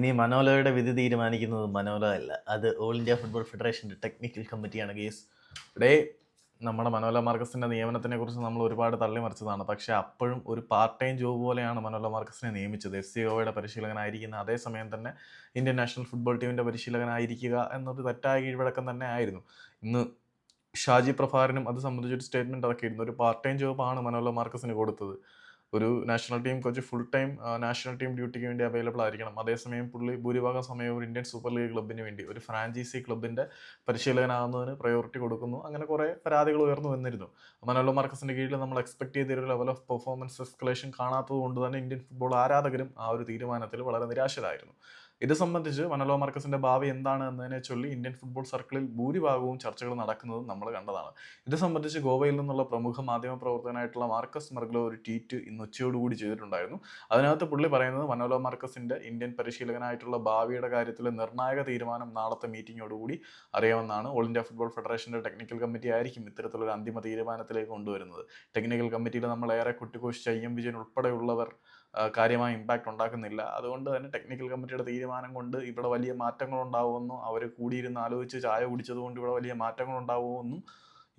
ഇനി മനോലയുടെ വിധി തീരുമാനിക്കുന്നത് മനോല അല്ല. അത് ഓൾ ഇന്ത്യ ഫുട്ബോൾ ഫെഡറേഷന്റെ ടെക്നിക്കൽ കമ്മിറ്റിയാണ് കേസ് ഇവിടെ നമ്മുടെ മനോല മാർക്കസിന്റെ നിയമനത്തിനെ കുറിച്ച് നമ്മൾ ഒരുപാട് തള്ളിമറിച്ചതാണ് പക്ഷേ അപ്പോഴും ഒരു പാർട്ട് ടൈം ജോബ് പോലെയാണ് മനോല മാർക്കസിനെ നിയമിച്ചത്. എഫ് സി ഒയുടെ പരിശീലകനായിരിക്കുന്ന അതേസമയം തന്നെ ഇന്ത്യൻ നാഷണൽ ഫുട്ബോൾ ടീമിന്റെ പരിശീലകനായിരിക്കുക എന്നൊരു തെറ്റായ കീഴ്വഴക്കം തന്നെ ആയിരുന്നു. ഇന്ന് ഷാജി പ്രഭാരനും അത് സംബന്ധിച്ചൊരു സ്റ്റേറ്റ്മെന്റ് ഇറക്കിയിരുന്നു. ഒരു പാർട്ട് ടൈം ജോബാണ് മനോല മാർക്കസിന് കൊടുത്തത്. ഒരു national team coach full time national team ഡ്യൂട്ടിക്ക് വേണ്ടി അവൈലബിൾ ആയിരിക്കണം. അതേസമയം പുള്ളി ഭൂരിഭാഗം സമയവും ഒരു ഇന്ത്യൻ സൂപ്പർ ലീഗ് ക്ലബിന് വേണ്ടി ഒരു ഫ്രാഞ്ചൈസി ക്ലബിന്റെ പരിശീലകനാകുന്നതിന് പ്രയോറിറ്റി കൊടുക്കുന്നു. അങ്ങനെ കുറേ പരാതികൾ ഉയർന്നു വന്നിരുന്നു. മനോലോ മാർക്കസിന്റെ കീഴിൽ നമ്മൾ എക്സ്പെക്ട് ചെയ്തൊരു ലെവൽ ഓഫ് പെർഫോമൻസ് എസ്കലേഷൻ കാണാത്തത് കൊണ്ട് തന്നെ ഇന്ത്യൻ ഫുട്ബോൾ ആരാധകരും ആ ഒരു തീരുമാനത്തിൽ വളരെ നിരാശരായിരുന്നു. ഇത് സംബന്ധിച്ച് മനലോ മാർക്കസിന്റെ ഭാവി എന്താണ് എന്നതിനെ ചൊല്ലി ഇന്ത്യൻ ഫുട്ബോൾ സർക്കിളിൽ ഭൂരിഭാഗവും ചർച്ചകൾ നടക്കുന്നതും നമ്മൾ കണ്ടതാണ്. ഇത് സംബന്ധിച്ച് ഗോവയിൽ നിന്നുള്ള പ്രമുഖ മാധ്യമ പ്രവർത്തകനായിട്ടുള്ള മാർക്കസ് മർഗ്ലോ ഒരു ട്വീറ്റ് ഇന്ന് ഉച്ചയോടുകൂടി ചെയ്തിട്ടുണ്ടായിരുന്നു. അതിനകത്ത് പുള്ളി പറയുന്നത് മനോലോ മാർക്കസിന്റെ ഇന്ത്യൻ പരിശീലകനായിട്ടുള്ള ഭാവിയുടെ കാര്യത്തിൽ നിർണായക തീരുമാനം നാളത്തെ മീറ്റിംഗോടുകൂടി അറിയാമെന്നാണ് ഓൾ ഇന്ത്യ ഫുട്ബോൾ ഫെഡറേഷന്റെ ടെക്നിക്കൽ കമ്മിറ്റി ആയിരിക്കും ഇത്തരത്തിലൊരു അന്തിമ തീരുമാനത്തിലേക്ക് കൊണ്ടുവരുന്നത്. ടെക്നിക്കൽ കമ്മിറ്റിയിൽ നമ്മൾ ഏറെ കുട്ടികോശിച്ച എം വിജയൻ ഉൾപ്പെടെയുള്ളവർ കാര്യമായ ഇമ്പാക്റ്റ് ഉണ്ടാക്കുന്നില്ല. അതുകൊണ്ട് തന്നെ ടെക്നിക്കൽ കമ്മിറ്റിയുടെ തീരുമാനം കൊണ്ട് ഇവിടെ വലിയ മാറ്റങ്ങൾ ഉണ്ടാവുമെന്നും അവർ കൂടിയിരുന്ന് ആലോചിച്ച് ചായ കുടിച്ചത് കൊണ്ട് ഇവിടെ വലിയ മാറ്റങ്ങൾ ഉണ്ടാവുമെന്നും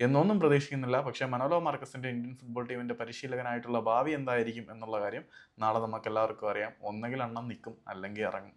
എന്നൊന്നും പ്രതീക്ഷിക്കുന്നില്ല. പക്ഷേ മനോലോ മാർക്കസിന്റെ ഇന്ത്യൻ ഫുട്ബോൾ ടീമിന്റെ പരിശീലകനായിട്ടുള്ള ഭാവി എന്തായിരിക്കും എന്നുള്ള കാര്യം നാളെ നമുക്ക് എല്ലാവർക്കും അറിയാം. ഒന്നെങ്കിൽ എണ്ണം നിൽക്കും അല്ലെങ്കിൽ ഇറങ്ങും.